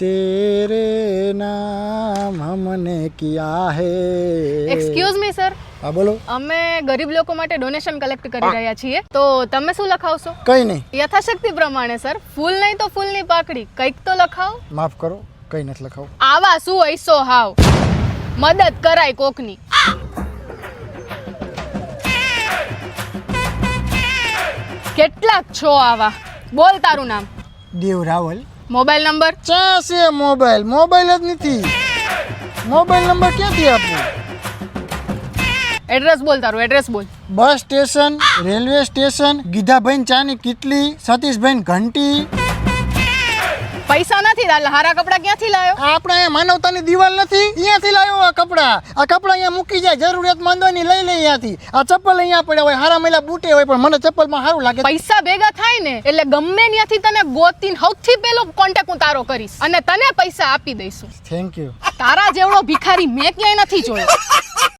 तेरे नाम हमने किया है એક્સક્યુઝ મી સર હા બોલો અમે ગરીબ લોકો માટે ડોનેશન કલેક્ટ કરી રહ્યા છીએ તો તમે શું લખાવશો કઈ નહીં યથાશક્તિ પ્રમાણે સર ફૂલ નહીં તો ફૂલની પાકડી કંઈક તો લખાવો માફ કરો કઈ નથી લખાવું આવા શું હૈસો હાવ મદદ કરાય કોકની કેટલાક છો આવા બોલ તારું નામ દેવ રાવલ Mobile number? ચા છે મોબાઈલ? મોબાઈલ જ નથી. મોબાઈલ નંબર ક્યાંથી આપું? એડ્રેસ બોલ તારું એડ્રેસ બોલ. Bus station railway station Gidhabhai ચાની કિટલી સતીશભાઈ ઘંટી. પૈસા નથી હારા કપડા ક્યાંથી લાયો આપણે અહીંયા માનવતાની દિવાલ નથી અહીંયાથી લાવ્યો આ કપડા. આ કપડા અહીંયા મૂકી જાય જરૂરિયાત મંદોની લઈ લે અહીંયાથી. આ ચપ્પલ અહીંયા પડ્યા હોય હારા મેલા બૂટે હોય પણ મને ચપ્પલમાં સારું લાગે પૈસા ભેગા થાય ને એટલે ગમે ત્યાંથી તને ગોતીને સૌથી પહેલો કોન્ટેક્ટ હું તારો કરીશ. અને તને પૈસા આપી દઈશું. થેન્ક યુ તારા જેવડો ભિખારી મેં ક્યાંય નથી જોયો.